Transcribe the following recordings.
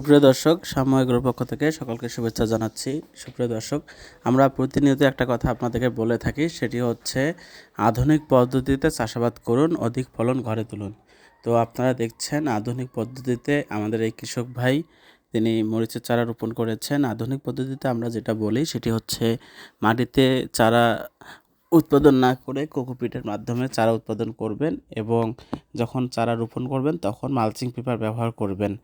সুপ্রিয় দর্শক সাময়িকর পক্ষ থেকে সকলকে শুভেচ্ছা জানাচ্ছি। সুপ্রিয় দর্শক, আমরা প্রতিনিয়ত একটা কথা আপনাদেরকে বলে থাকি, সেটি হচ্ছে আধুনিক পদ্ধতিতে চাষাবাদ করুন, অধিক ফলন ঘরে তুলুন। তো আপনারা দেখছেন, আধুনিক পদ্ধতিতে আমাদের এই কৃষক ভাই, তিনি মরিচের চারা রোপণ করেছেন। আধুনিক পদ্ধতিতে আমরা যেটা বলি, সেটি হচ্ছে মাটিতে চারা উৎপাদন না করে কোকোপিটের মাধ্যমে চারা উৎপাদন করবেন এবং যখন চারা রোপণ করবেন, তখন মালচিং পেপার ব্যবহার করবেন।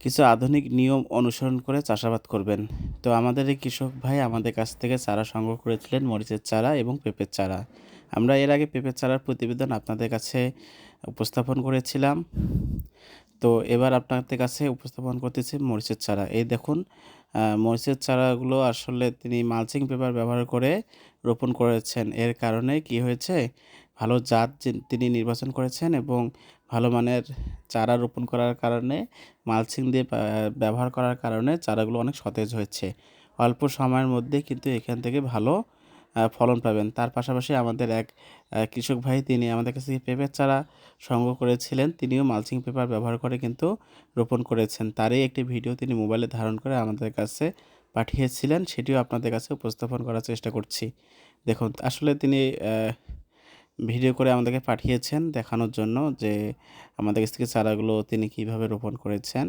কিছু আধুনিক নিয়ম অনুসরণ করে চাষাবাদ করবেন। তো আমাদের এই কৃষক ভাই আমাদের কাছ থেকে চারা সংগ্রহ করেছিলেন, মরিচের চারা এবং পেঁপের চারা। আমরা এর আগে পেঁপের চারার প্রতিবেদন আপনাদের কাছে উপস্থাপন করেছিলাম। তো এবার আপনাদের কাছে উপস্থাপন করতেছি মরিচের চারা। এই দেখুন মরিচের চারাগুলো আসলে তিনি মালচিং পেপার ব্যবহার করে রোপণ করেছেন। এর কারণে কি হয়েছে? ভালো জাত তিনি নির্বাচন করেছেন এবং ভালো মানের চারা রোপণ করার কারণে, মালচিং দিয়ে ব্যবহার করার কারণে চারাগুলো অনেক সতেজ হয়েছে। অল্প সময়ের মধ্যে কিন্তু এখান থেকে ভালো ফলন পাবেন। তার পাশাপাশি আমাদের এক কৃষক ভাই তিনি আমাদের কাছ পেঁপের চারা সংগ্রহ করেছিলেন। তিনিও মালচিং পেপার ব্যবহার করে কিন্তু রোপণ করেছেন। তারই একটি ভিডিও তিনি মোবাইলে ধারণ করে আমাদের কাছে পাঠিয়েছিলেন। সেটিও আপনাদের কাছে উপস্থাপন করার চেষ্টা করছি। দেখুন, আসলে তিনি ভিডিও করে আমাদেরকে পাঠিয়েছেন দেখানোর জন্য যে আমাদের কাছ থেকে চারাগুলো তিনি কীভাবে রোপণ করেছেন।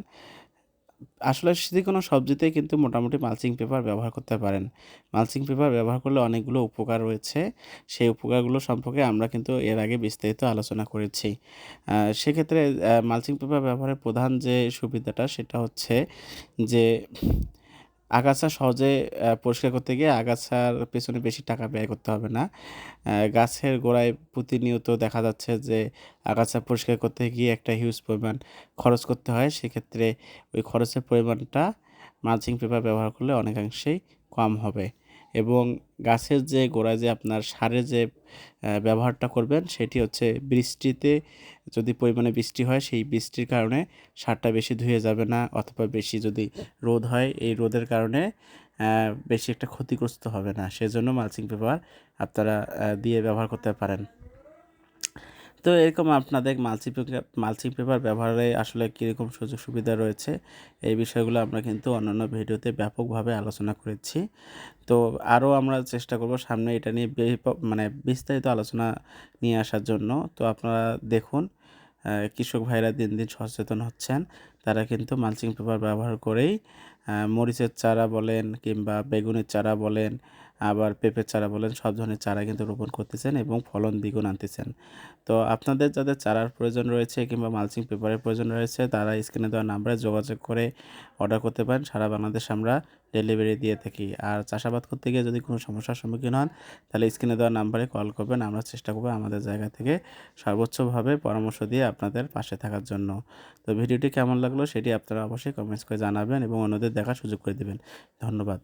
আসলে যে কোনো সবজিতেই কিন্তু মোটামুটি মালচিং পেপার ব্যবহার করতে পারেন। মালচিং পেপার ব্যবহার করলে অনেকগুলো উপকার রয়েছে। সেই উপকারগুলো সম্পর্কে আমরা কিন্তু এর আগে বিস্তারিত আলোচনা করেছি। সেক্ষেত্রে মালচিং পেপার ব্যবহারের প্রধান যে সুবিধাটা সেটা হচ্ছে যে আগাছা সহজে পরিষ্কার করতে গিয়ে আগাছার পেছনে বেশি টাকা ব্যয় করতে হবে না। গাছের গোড়ায় প্রতিনিয়ত দেখা যাচ্ছে যে আগাছা পরিষ্কার করতে গিয়ে একটা হিউজ পরিমাণ খরচ করতে হয়। সেক্ষেত্রে ওই খরচের পরিমাণটা মালচিং পেপার ব্যবহার করলে অনেকাংশেই কম হবে। এবং গাছের যে গোড়ায় যে আপনার সারের যে ব্যবহারটা করবেন সেটি হচ্ছে বৃষ্টিতে যদি পরিমাণে বৃষ্টি হয় সেই বৃষ্টির কারণে সারটা বেশি ধুয়ে যাবে না অথবা বেশি যদি রোদ হয় এই রোদের কারণে বেশি একটা ক্ষতিগ্রস্ত হবে না। সেজন্য মালচিং পেপার আপনারা দিয়ে ব্যবহার করতে পারেন। তো এরকম আপনাদের মালচি মালচিং পেপার ব্যবহারে আসলে কীরকম সুযোগ সুবিধা রয়েছে, এই বিষয়গুলো আমরা কিন্তু অন্যান্য ভিডিওতে ব্যাপকভাবে আলোচনা করেছি। তো আরও আমরা চেষ্টা করব সামনে এটা নিয়ে মানে বিস্তারিত আলোচনা নিয়ে আসার জন্য। তো আপনারা দেখুন কৃষক ভাইরা দিন দিন সচেতন হচ্ছেন। তারা কিন্তু মালচিং পেপার ব্যবহার করেই মরিচের চারা বলেন কিংবা বেগুনের চারা বলেন আবার পেঁপের চারা বলেন, সব ধরনের চারা কিন্তু রোপণ করতেছেন এবং ফলন দ্বিগুণ আনতেছেন। তো আপনাদের যাদের চারার প্রয়োজন রয়েছে কিংবা মালচিং পেপারের প্রয়োজন রয়েছে, তারা স্ক্রিনে দেওয়া নাম্বারে যোগাযোগ করে অর্ডার করতে পারেন। সারা বাংলাদেশ আমরা ডেলিভারি দিয়ে থাকি। আর চাষাবাদ করতে গিয়ে যদি কোনো সমস্যার সম্মুখীন হন, তাহলে স্ক্রিনে দেওয়া নাম্বারে কল করবেন। আমরা চেষ্টা করব আমাদের জায়গা থেকে সর্বোচ্চভাবে পরামর্শ দিয়ে আপনাদের পাশে থাকার জন্য। তো ভিডিওটি কেমন লাগল সেটি আপনারা অবশ্যই কমেন্টস করে জানাবেন এবং অন্যদের দেখার সুযোগ করে দেবেন। ধন্যবাদ।